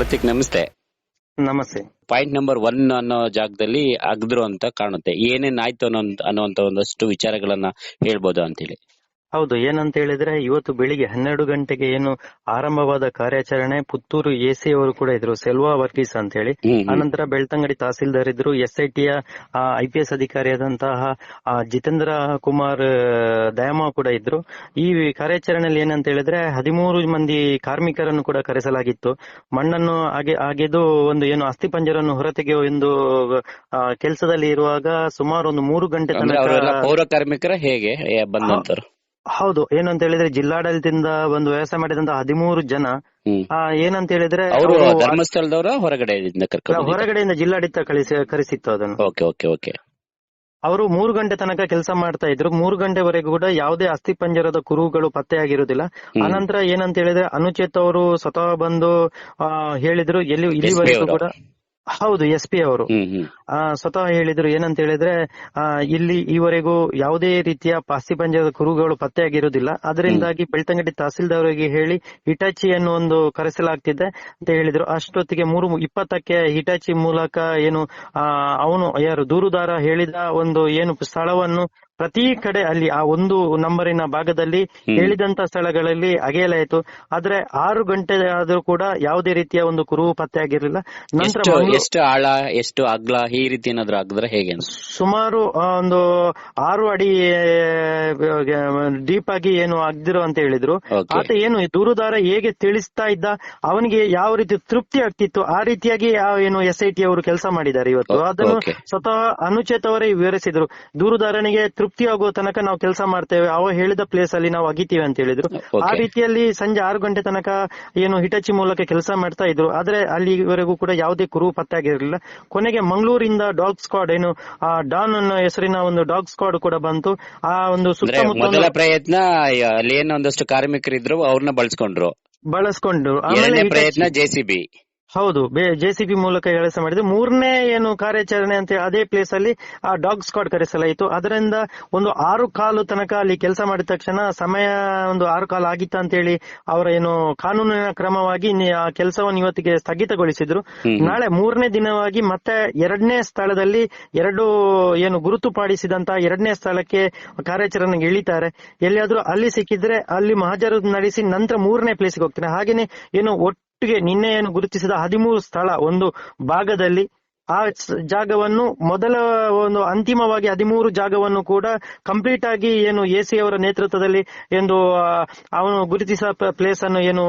ಪ್ರತೀಕ್ ನಮಸ್ತೆ. ನಮಸ್ತೆ. Point number one ಅನ್ನೋ ಜಾಗದಲ್ಲಿ ಅಗದ್ರು ಅಂತ ಕಾಣುತ್ತೆ. ಏನೇನ್ ಆಯ್ತು ಅನ್ನೋ ಅನ್ನೋಂತ ಒಂದಷ್ಟು ವಿಚಾರಗಳನ್ನ ಹೇಳ್ಬೋದು ಅಂತೇಳಿ. ಹೌದು ಏನಂತ ಹೇಳಿದ್ರೆ ಇವತ್ತು ಬೆಳಿಗ್ಗೆ ಹನ್ನೆರಡು ಗಂಟೆಗೆ ಏನು ಆರಂಭವಾದ ಕಾರ್ಯಾಚರಣೆ ಪುತ್ತೂರು ಎಸಿ ಅವರು ಕೂಡ ಇದ್ರು ಸೆಲ್ವಾ ವರ್ಗೀಸ್ ಅಂತ ಹೇಳಿ ಹ್ಮ್. ಬೆಳ್ತಂಗಡಿ ತಹಸೀಲ್ದಾರ್ ಇದ್ರು ಎಸ್ ಐ ಟಿಯ ಐ ಪಿ ಎಸ್ ಅಧಿಕಾರಿಯಾದಂತಹ ಆ, ಜಿತೇಂದ್ರ ಕುಮಾರ್ ದಯಾಮ ಕೂಡ ಇದ್ರು. ಈ ಕಾರ್ಯಾಚರಣೆಯಲ್ಲಿ ಏನಂತ ಹೇಳಿದ್ರೆ ಹದಿಮೂರು ಮಂದಿ ಕಾರ್ಮಿಕರನ್ನು ಕೂಡ ಕರೆಸಲಾಗಿತ್ತು. ಮಣ್ಣನ್ನು ಹಾಗೆ ಅಗೆದು ಒಂದು ಏನು ಅಸ್ಥಿಪಂಜರನ್ನು ಹೊರತೆಗೆಯುವ ಒಂದು ಕೆಲಸದಲ್ಲಿ ಇರುವಾಗ ಸುಮಾರು ಒಂದು ಮೂರು ಗಂಟೆ ತನಕ ಪೌರ ಕಾರ್ಮಿಕರ ಹೇಗೆ ಬಂದಂತರು ಹೌದು ಏನಂತ ಹೇಳಿದ್ರೆ ಜಿಲ್ಲಾಡಳಿತದಿಂದ ಒಂದು ವ್ಯವಸ್ಥೆ ಮಾಡಿದಂತ ಹದಿಮೂರು ಜನ ಆ, ಏನಂತ ಹೇಳಿದ್ರೆ ಅವರು ಧರ್ಮಸ್ಥಳದವರ ಹೊರಗಡೆಯಿಂದ ಜಿಲ್ಲಾಡಳಿತ ಕಳಿಸಿ ಕರೆಸಿತ್ತು ಅದನ್ನು. Okay okay okay. ಅವರು ಮೂರು ಗಂಟೆ ತನಕ ಕೆಲಸ ಮಾಡ್ತಾ ಇದ್ರು. ಮೂರು ಗಂಟೆವರೆಗೂ ಕೂಡ ಯಾವುದೇ ಅಸ್ಥಿಪಂಜರದ ಕುರುಗಳು ಪತ್ತೆ ಆಗಿರುವುದಿಲ್ಲ. ಅನಂತರ ಏನಂತ ಹೇಳಿದ್ರೆ ಅನುಚೇತ್ ಅವರು ಸ್ವತಃ ಬಂದು ಹೇಳಿದ್ರು. ಎಲ್ಲಿ ಇಲ್ಲಿವರೆಗೂ ಕೂಡ ಹೌದು ಎಸ್ ಪಿ ಅವರು. ಸ್ವತಃ ಹೇಳಿದ್ರು ಏನಂತ ಹೇಳಿದ್ರೆ ಆ, ಇಲ್ಲಿ ಈವರೆಗೂ ಯಾವುದೇ ರೀತಿಯ ಪಾಸ್ತಿ ಪಂಜದ ಕುರುಗಳು ಪತ್ತೆಯಾಗಿರುವುದಿಲ್ಲ. ಅದರಿಂದಾಗಿ ಬೆಳ್ತಂಗಡಿ ತಹಸೀಲ್ದಾರರಿಗೆ ಹೇಳಿ ಹಿಟಾಚಿ ಅನ್ನೋ ಒಂದು ಕರೆಸಲಾಗ್ತಿದೆ ಅಂತ ಹೇಳಿದ್ರು. ಅಷ್ಟೊತ್ತಿಗೆ ಮೂರು ಇಪ್ಪತ್ತಕ್ಕೆ ಹಿಟಾಚಿ ಮೂಲಕ ಏನು ಆ, ಅವನು ಯಾರು ದೂರುದಾರ ಹೇಳಿದ ಒಂದು ಏನು ಸ್ಥಳವನ್ನು ಪ್ರತಿ ಕಡೆ ಅಲ್ಲಿ ಆ ಒಂದು ನಂಬರಿನ ಭಾಗದಲ್ಲಿ. ಹೇಳಿದಂತ ಸ್ಥಳಗಳಲ್ಲಿ ಅಗೆಯಲಾಯಿತು. ಆದ್ರೆ ಆರು ಗಂಟೆ ಆದ್ರೂ ಕೂಡ ಯಾವುದೇ ರೀತಿಯ ಒಂದು ಕುರುಹು ಪತ್ತೆಯಾಗಿರಲಿಲ್ಲ. ನಂತರ ಎಷ್ಟು ಆಳ ಎಷ್ಟು ಅಗ್ಲ ಈ ರೀತಿ ಏನಾದ್ರು ಆಗಿದ್ರೆ ಹೇಗೆ ಸುಮಾರು ಒಂದು ಆರು ಅಡಿ ಡೀಪ್ ಆಗಿ ಏನು ಆಗ್ದಿರೋ ಅಂತ ಹೇಳಿದ್ರು. ಆತ ಏನು ದೂರುದಾರ ಹೇಗೆ ತಿಳಿಸ್ತಾ ಇದ್ದ ಅವನಿಗೆ ಯಾವ ರೀತಿ ತೃಪ್ತಿ ಆಗ್ತಿತ್ತು ಆ ರೀತಿಯಾಗಿ ಏನು ಎಸ್ ಐ ಟಿ ಅವರು ಕೆಲಸ ಮಾಡಿದ್ದಾರೆ ಇವತ್ತು. ಅದನ್ನು ಸ್ವತಃ ಅನುಚೇತ್ ಅವರೇ ವಿವರಿಸಿದ್ರು. ದೂರುದಾರನಿಗೆ ತೃಪ್ತಿ ಆಗುವ ತನಕ ನಾವು ಕೆಲಸ ಮಾಡ್ತೇವೆ. ಅವ ಹೇಳಿದ ಪ್ಲೇಸ್ ಅಲ್ಲಿ ನಾವು ಅಗಿತೀವಿ ಅಂತ ಹೇಳಿದ್ರು. ಆ ರೀತಿಯಲ್ಲಿ ಸಂಜೆ ಆರು ಗಂಟೆ ತನಕ ಏನು ಹಿಟಚಿ ಮೂಲಕ ಕೆಲಸ ಮಾಡ್ತಾ ಇದ್ರು. ಆದ್ರೆ ಅಲ್ಲಿವರೆಗೂ ಕೂಡ ಯಾವುದೇ ಕುರು ಪತ್ತೆ ಆಗಿರಲಿಲ್ಲ ಕೊನೆಗೆ ಮಂಗಳೂರಿಂದ ಡಾಗ್ ಸ್ಕ್ವಾಡ್ ಏನು ಆ ಡಾನ್ ಅನ್ನೋ ಹೆಸರಿನ ಒಂದು ಡಾಗ್ ಸ್ಕ್ವಾಡ್ ಕೂಡ ಬಂತು. ಆ ಒಂದು ಮೊದಲ ಪ್ರಯತ್ನ ಅಲ್ಲಿ ಏನೋ ಒಂದಷ್ಟು ಕಾರ್ಮಿಕರಿದ್ರು ಅವ್ರನ್ನ ಬಳಸ್ಕೊಂಡ್ರು. ಬಳಸ್ಕೊಂಡ್ರು. ಆಮೇಲೆ ಪ್ರಯತ್ನ ಜೆಸಿಬಿ ಹೌದು. ಜೆಸಿಬಿ ಮೂಲಕ ಕೆಲಸ ಮಾಡಿದ್ರು ಮೂರನೇ ಏನು ಕಾರ್ಯಾಚರಣೆ ಅಂತ ಅದೇ ಪ್ಲೇಸ್ ಅಲ್ಲಿ ಆ ಡಾಗ್ ಸ್ಕ್ವಾಡ್ ಕರೆಸಲಾಯಿತು. ಅದರಿಂದ ಒಂದು ಆರು ಕಾಲು ತನಕ ಅಲ್ಲಿ ಕೆಲಸ ಮಾಡಿದ ತಕ್ಷಣ ಸಮಯ ಒಂದು ಆರು ಕಾಲು ಆಗಿತ್ತ ಅಂತ ಹೇಳಿ ಅವರ ಏನು ಕಾನೂನಿನ ಕ್ರಮವಾಗಿ ಆ ಕೆಲಸವನ್ನು ಇವತ್ತಿಗೆ ಸ್ಥಗಿತಗೊಳಿಸಿದ್ರು. ನಾಳೆ ಮೂರನೇ ದಿನವಾಗಿ ಮತ್ತೆ ಎರಡನೇ ಸ್ಥಳದಲ್ಲಿ ಎರಡು ಏನು ಗುರುತು ಪಾಡಿಸಿದಂತ ಎರಡನೇ ಸ್ಥಳಕ್ಕೆ ಕಾರ್ಯಾಚರಣೆಗೆ ಇಳಿತಾರೆ. ಎಲ್ಲಿಯಾದ್ರೂ ಅಲ್ಲಿ ಸಿಕ್ಕಿದ್ರೆ ಅಲ್ಲಿ ಮಹಾಜರು ನಡೆಸಿ ನಂತರ ಮೂರನೇ ಪ್ಲೇಸ್ಗೆ ಹೋಗ್ತಾರೆ. ಹಾಗೇನೆ ಏನು ಒಟ್ಟಿಗೆ ನಿನ್ನೆ ಏನು ಗುರುತಿಸಿದ ಹದಿಮೂರು ಸ್ಥಳ ಒಂದು ಭಾಗದಲ್ಲಿ. ಆ ಜಾಗವನ್ನು ಮೊದಲ ಒಂದು ಅಂತಿಮವಾಗಿ ಹದಿಮೂರು ಜಾಗವನ್ನು ಕೂಡ ಕಂಪ್ಲೀಟ್ ಆಗಿ ಏನು ಎಸಿ ಅವರ ನೇತೃತ್ವದಲ್ಲಿ ಎಂದು ಅವನು ಗುರುತಿಸಿದ ಪ್ಲೇಸ್ ಅನ್ನು ಏನು,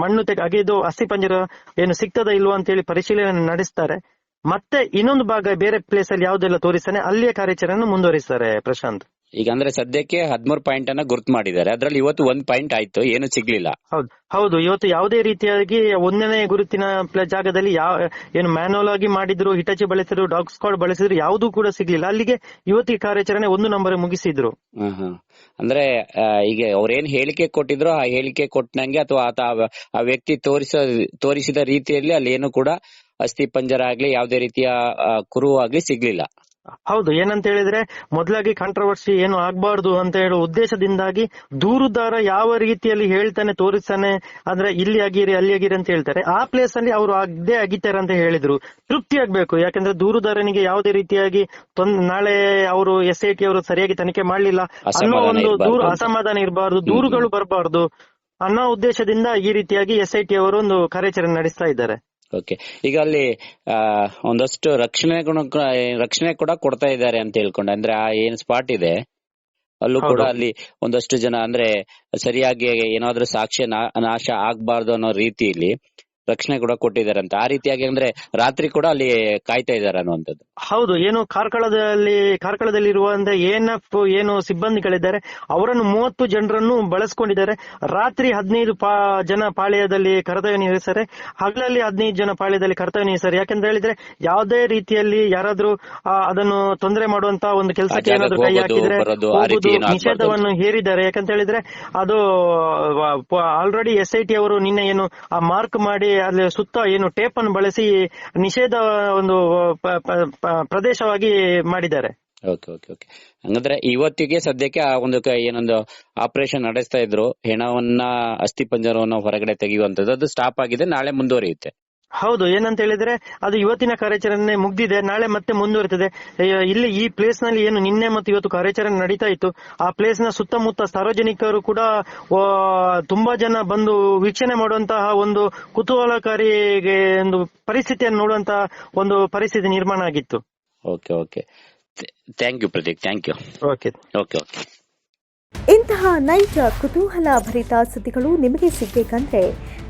ಮಣ್ಣು ತೆಗೆ, ಅಗೆದು ಅಸ್ಥಿಪಂಜರ ಏನು ಸಿಗ್ತದ ಇಲ್ವಾ ಅಂತ ಹೇಳಿ ಪರಿಶೀಲನೆ ನಡೆಸ್ತಾರೆ. ಮತ್ತೆ ಇನ್ನೊಂದು ಭಾಗ ಬೇರೆ ಪ್ಲೇಸ್ ಅಲ್ಲಿ ಯಾವ್ದೆಲ್ಲ ತೋರಿಸ್ತಾನೆ ಅಲ್ಲಿಯ ಕಾರ್ಯಾಚರಣೆ ಮುಂದುವರಿಸ್ತಾರೆ ಪ್ರಶಾಂತ್. ಈಗ ಅಂದ್ರೆ ಸದ್ಯಕ್ಕೆ ಹದಿಮೂರು ಪಾಯಿಂಟ್ ಅನ್ನ ಗುರ್ತು ಮಾಡಿದ್ದಾರೆ. ಅದ್ರಲ್ಲಿ ಇವತ್ತು ಒಂದ್ ಪಾಯಿಂಟ್ ಆಯ್ತು ಏನು ಸಿಗ್ಲಿಲ್ಲ. ಹೌದು ಹೌದು ಇವತ್ತು ಯಾವುದೇ ರೀತಿಯಾಗಿ ಒಂದನೇ ಗುರುತಿನ ಜಾಗದಲ್ಲಿ ಯಾವ ಏನು ಮ್ಯಾನುವಲ್ ಆಗಿ ಮಾಡಿದ್ರು ಹಿಟಚಿ ಬಳಸಿದ್ರು ಡಾಗ್ ಸ್ಕ್ವಾಡ್ ಬಳಸಿದ್ರು ಯಾವುದು ಕೂಡ ಸಿಗ್ಲಿಲ್ಲ. ಅಲ್ಲಿಗೆ ಇವತ್ತಿಗೆ ಕಾರ್ಯಾಚರಣೆ ಒಂದು ನಂಬರ್ ಮುಗಿಸಿದ್ರು. ಅಂದ್ರೆ ಈಗ ಅವ್ರೇನ್ ಹೇಳಿಕೆ ಕೊಟ್ಟಿದ್ರು ಆ ಹೇಳಿಕೆ ಕೊಟ್ಟನಂಗೆ ಅಥವಾ ಆತ ಆ- ವ್ಯಕ್ತಿ ತೋರಿಸ ತೋರಿಸಿದ ರೀತಿಯಲ್ಲಿ ಅಲ್ಲಿ ಏನು ಕೂಡ ಅಸ್ಥಿ ಪಂಜರ ಆಗ್ಲಿ ಯಾವುದೇ ರೀತಿಯ ಕುರು ಆಗ್ಲಿ ಸಿಗ್ಲಿಲ್ಲ. ಹೌದು ಏನಂತ ಹೇಳಿದ್ರೆ ಮೊದಲಾಗಿ ಕಾಂಟ್ರವರ್ಸಿ ಏನು ಆಗ್ಬಾರ್ದು ಅಂತ ಹೇಳೋ ಉದ್ದೇಶದಿಂದಾಗಿ ದೂರುದಾರ ಯಾವ ರೀತಿಯಲ್ಲಿ ಹೇಳ್ತಾನೆ ತೋರಿಸ್ತಾನೆ ಅಂದ್ರೆ ಇಲ್ಲಿ ಆಗಿರಿ ಅಲ್ಲಿ ಆಗಿರಿ ಅಂತ ಹೇಳ್ತಾರೆ. ಆ ಪ್ಲೇಸ್ ಅಲ್ಲಿ ಅವರು ಅದೇ ಅಗಿತಾರೆ ಅಂತ ಹೇಳಿದ್ರು. ತೃಪ್ತಿ ಆಗ್ಬೇಕು ಯಾಕಂದ್ರೆ ದೂರುದಾರನಿಗೆ ಯಾವುದೇ ರೀತಿಯಾಗಿ ತೊಂದ್- ನಾಳೆ ಅವರು ಎಸ್ ಐ ಟಿ ಅವರು ಸರಿಯಾಗಿ ತನಿಖೆ ಮಾಡ್ಲಿಲ್ಲ. ಅನ್ನೋ ಒಂದು ದೂರ. ಅಸಮಾಧಾನ ಇರಬಾರ್ದು ದೂರುಗಳು ಬರಬಾರ್ದು ಅನ್ನೋ ಉದ್ದೇಶದಿಂದ ಈ ರೀತಿಯಾಗಿ ಎಸ್ ಐ ಟಿ ಅವರು ಒಂದು ಕಾರ್ಯಾಚರಣೆ ನಡೆಸ್ತಾ ಇದ್ದಾರೆ. ಓಕೆ. ಈಗ ಅಲ್ಲಿ ಒಂದಷ್ಟು ರಕ್ಷಣೆ ಗುಣ ರಕ್ಷಣೆ ಕೂಡ ಕೊಡ್ತಾ ಇದ್ದಾರೆ ಅಂತ ಹೇಳ್ಕೊಂಡೆ. ಅಂದ್ರೆ ಆ ಏನ್ ಸ್ಪಾಟ್ ಇದೆ ಅಲ್ಲೂ ಕೂಡ ಅಲ್ಲಿ ಒಂದಷ್ಟು ಜನ ಅಂದ್ರೆ ಸರಿಯಾಗಿ ಏನಾದ್ರೂ ಸಾಕ್ಷ್ಯ ನಾಶ ಆಗ್ಬಾರ್ದು ಅನ್ನೋ ರೀತಿಯಲ್ಲಿ ರಕ್ಷಣೆ ಕೂಡ ಕೊಟ್ಟಿದ್ದಾರೆ ಅಂತ ಆ ರೀತಿಯಾಗಿ ಅಂದ್ರೆ ರಾತ್ರಿ ಕೂಡ ಅಲ್ಲಿ ಕಾಯ್ತಾ ಇದ್ದಾರೆ ಅನ್ನುವಂಥದ್ದು. ಹೌದು ಏನು ಕಾರ್ಕಳದಲ್ಲಿ ಕಾರ್ಕಳದಲ್ಲಿ ಅಂದ್ರೆ ಎಎನ್ಎಫ್ ಏನು ಸಿಬ್ಬಂದಿಗಳಿದ್ದಾರೆ ಅವರನ್ನು ಮೂವತ್ತು ಜನರನ್ನು ಬಳಸ್ಕೊಂಡಿದ್ದಾರೆ. ರಾತ್ರಿ ಹದಿನೈದು ಜನ ಪಾಳ್ಯದಲ್ಲಿ ಕರ್ತವ್ಯ ನಿರ್ವಹಿಸ್ತಾರೆ. ಹಗಲಲ್ಲಿ ಹದಿನೈದು ಜನ ಪಾಳ್ಯದಲ್ಲಿ ಕರ್ತವ್ಯ ನಿರ್ವಹಿಸ್ತಾರೆ. ಯಾಕಂತ ಹೇಳಿದ್ರೆ ಯಾವುದೇ ರೀತಿಯಲ್ಲಿ ಯಾರಾದ್ರೂ ಅದನ್ನು ತೊಂದರೆ ಮಾಡುವಂತ ಒಂದು ಕೆಲಸಕ್ಕೆ ಏನಾದ್ರು ಕೈ ಹಾಕಿದ್ರೆ. ನಿಷೇಧವನ್ನು ಹೇರಿದ್ದಾರೆ. ಯಾಕಂತ ಹೇಳಿದ್ರೆ ಅದು ಆಲ್ರೆಡಿ ಎಸ್ ಐ ಟಿ ಅವರು ನಿನ್ನೆ ಏನು ಆ ಮಾರ್ಕ್ ಮಾಡಿ ಅಲ್ಲಿ ಸುತ್ತ ಏನು ಟೇಪ್ ಅನ್ನು ಬಳಸಿ ನಿಷೇಧ ಒಂದು ಪ್ರದೇಶವಾಗಿ ಮಾಡಿದ್ದಾರೆ. Okay okay okay. ಹಂಗಂದ್ರೆ ಇವತ್ತಿಗೆ ಸದ್ಯಕ್ಕೆ ಆ ಒಂದು ಏನೊಂದು ಆಪರೇಷನ್ ನಡೆಸ್ತಾ ಇದ್ರು. ಹೆಣವನ್ನ, ಅಸ್ಥಿ ಪಂಜರವನ್ನ ಹೊರಗಡೆ ತೆಗೆಯುವಂತದ್ದು ಅದು ಸ್ಟಾಪ್ ಆಗಿದೆ. ನಾಳೆ ಮುಂದುವರಿಯುತ್ತೆ. ಹೌದು ಏನಂತ ಹೇಳಿದ್ರೆ ಅದು ಇವತ್ತಿನ ಕಾರ್ಯಾಚರಣೆ ಮುಗ್ದಿದೆ ನಾಳೆ ಮತ್ತೆ ಮುಂದುವರಿತದೆ. ಇಲ್ಲಿ ಈ ಪ್ಲೇಸ್ನಲ್ಲಿ ಏನು ನಿನ್ನೆ ಮತ್ತು ಇವತ್ತು ಕಾರ್ಯಾಚರಣೆ ನಡೀತಾ ಇತ್ತು. ಆ ಪ್ಲೇಸ್ನ ಸುತ್ತಮುತ್ತ ಸಾರ್ವಜನಿಕರು ಕೂಡ ತುಂಬಾ ಜನ ಬಂದು ವೀಕ್ಷಣೆ ಮಾಡುವಂತಹ ಒಂದು ಕುತೂಹಲಕಾರಿ ಒಂದು ಪರಿಸ್ಥಿತಿಯನ್ನು ನೋಡುವಂತಹ ಒಂದು ಪರಿಸ್ಥಿತಿ ನಿರ್ಮಾಣ ಆಗಿತ್ತು. Okay okay. Thank you Pradeep. Thank you okay. Okay okay. ಇಂತಹ ನೈಜ ಕುತೂಹಲ ಭರಿತ ಸುದ್ದಿಗಳು ನಿಮಗೆ ಸಿಗಬೇಕಂದ್ರೆ